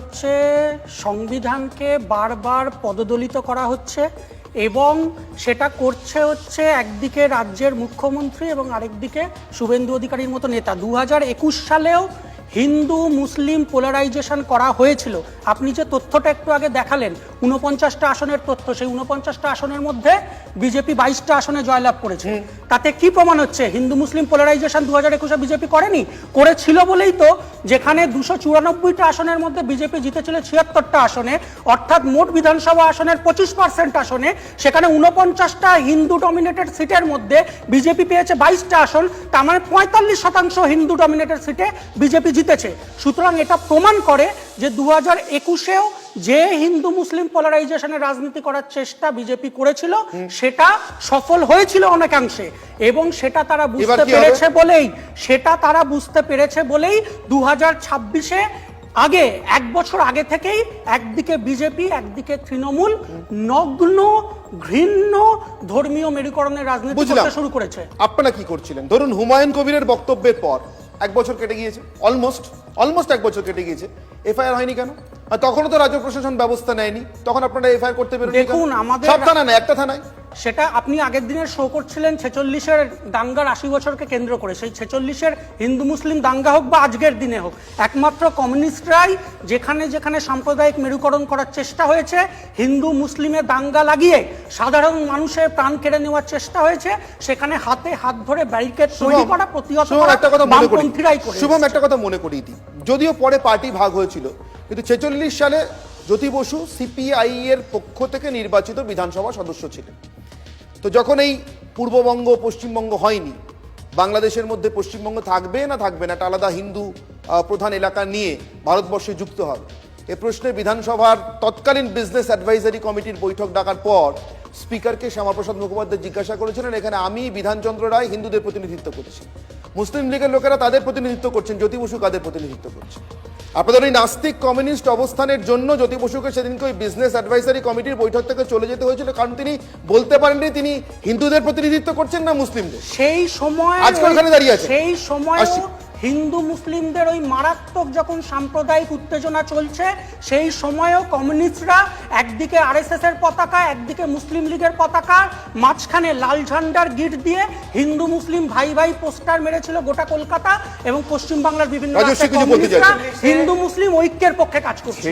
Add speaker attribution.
Speaker 1: হচ্ছে সংবিধানকে বারবার পদদলিত করা হচ্ছে এবং সেটা করছে হচ্ছে একদিকে রাজ্যের মুখ্যমন্ত্রী এবং আরেকদিকে শুভেন্দু অধিকারীর মতো নেতা। দু হাজার একুশ সালেও হিন্দু মুসলিম পোলারাইজেশন করা হয়েছিল। আপনি যে তথ্যটা একটু আগে দেখালেন উনপঞ্চাশটা আসনের তথ্য সেই উনপঞ্চাশটা আসনের মধ্যে বিজেপি বাইশটা আসনে জয়লাভ করেছে। তাতে কি প্রমাণ হচ্ছে? হিন্দু মুসলিম পোলারাইজেশন দু হাজার একুশে বিজেপি করেনি? করেছিল বলেই তো যেখানে দুশো চুরানব্বইটা আসনের মধ্যে বিজেপি জিতেছিল ছিয়াত্তরটা আসনে অর্থাৎ মোট বিধানসভা আসনের পঁচিশ পার্সেন্ট আসনে সেখানে উনপঞ্চাশটা হিন্দু ডমিনেটেড সিটের মধ্যে বিজেপি পেয়েছে বাইশটা আসন তার মানে পঁয়তাল্লিশ শতাংশ হিন্দু ডমিনেটেড সিটে বিজেপি জিতেছে। সুতরাং এটা প্রমাণ করে যে দু হাজার একুশেও যে হিন্দু মুসলিম পোলারাইজেশনের রাজনীতি করার চেষ্টা বিজেপি করেছিল সেটা সফল হয়েছিল অনেকাংশে। এবং সেটা তারা বুঝতে পেরেছে বলেই সেটা তারা বুঝতে পেরেছে বলেই দু হাজার ছাব্বিশে আগে এক বছর আগে থেকেই একদিকে বিজেপি একদিকে তৃণমূল নগ্ন ঘৃণ্য ধর্মীয় মেরুকরণের রাজনীতি শুরু করেছে।
Speaker 2: আপনারা কি করছিলেন? ধরুন হুমায়ুন কবিরের বক্তব্যের পর। এক বছর কেটে গিয়েছে অলমোস্ট অলমোস্ট এক বছর কেটে গিয়েছে। এফআইআর হয়নি কেন? আর তখনও তো রাজ্য প্রশাসন ব্যবস্থা নেয়নি। তখন আপনারা এফআইআর করতে পেরেছেন
Speaker 1: দেখুন, আমাদের-
Speaker 2: সব থানা না একটা থানায়।
Speaker 1: সেটা আপনি আগের দিনের শো করছিলেন ছেচল্লিশের দাঙ্গার আশি বছরকে কেন্দ্র করে। সেই ছেচল্লিশের হিন্দু মুসলিম দাঙ্গা হোক বা আজকের দিনে হোক একমাত্র কমিউনিস্টরাই যেখানে যেখানে সাম্প্রদায়িক মেরুকরণ করার চেষ্টা হয়েছে হিন্দু মুসলিমে দাঙ্গা লাগিয়ে সাধারণ মানুষের প্রাণ কেড়ে নেওয়ার চেষ্টা হয়েছে সেখানে হাতে হাত ধরে ব্যারিকেড তৈরি করা প্রতিহত
Speaker 2: শুভম, একটা কথা মনে করি।
Speaker 1: বামপন্থীরাই করে
Speaker 2: শুভম একটা কথা মনে করিয়ে দিই যদিও পরে পার্টি ভাগ হয়েছিল কিন্তু ছেচল্লিশ সালে জ্যোতি বসু সিপিআই এর পক্ষ থেকে নির্বাচিত বিধানসভা সদস্য ছিলেন। তো যখন এই পূর্ববঙ্গ, পশ্চিমবঙ্গ হয়নি, বাংলাদেশের মধ্যে পশ্চিমবঙ্গ থাকবে না থাকবে না, একটা আলাদা হিন্দু প্রধান এলাকা নিয়ে ভারতবর্ষে যুক্ত হবে। এ প্রশ্নে বিধানসভার তৎকালীন বিজনেস অ্যাডভাইজারি কমিটির বৈঠক ডাকার পর স্পিকারকে শ্যামাপ্রসাদ মুখোপাধ্যায় জিজ্ঞাসা করেছিলেন, এখানে আমি বিধানচন্দ্র রায় হিন্দুদের প্রতিনিধিত্ব করছি। মুসলিম লীগের লোকেরা তাদের প্রতিনিধিত্ব করছেন জ্যোতি বসু কাদের প্রতিনিধিত্ব করছেন আপনাদের ওই নাস্তিক কমিউনিস্ট অবস্থানের জন্য জ্যোতি বসুকে সেদিনকে ওই বিজনেস অ্যাডভাইসারি কমিটির বৈঠক থেকে চলে যেতে হয়েছিল কারণ তিনি বলতে পারেননি তিনি হিন্দুদের প্রতিনিধিত্ব করছেন না মুসলিমদের
Speaker 1: সেই সময়
Speaker 2: আজকাল ওখানে দাঁড়িয়ে আছে।
Speaker 1: সেই সময়। হিন্দু মুসলিমদের ওই মারাত্মক যখন সাম্প্রদায়িক উত্তেজনা চলছে সেই সময়েও কমিউনিস্টরা একদিকে আরএসএস এর পতাকা একদিকে মুসলিম লীগের পতাকা মাঝখানে লাল ঝান্ডার গিট দিয়ে হিন্দু মুসলিম ভাই ভাই পোস্টার মেরেছিল গোটা কলকাতা এবং পশ্চিমবাংলার বিভিন্ন। হিন্দু মুসলিম ঐক্যের পক্ষে কাজ করছে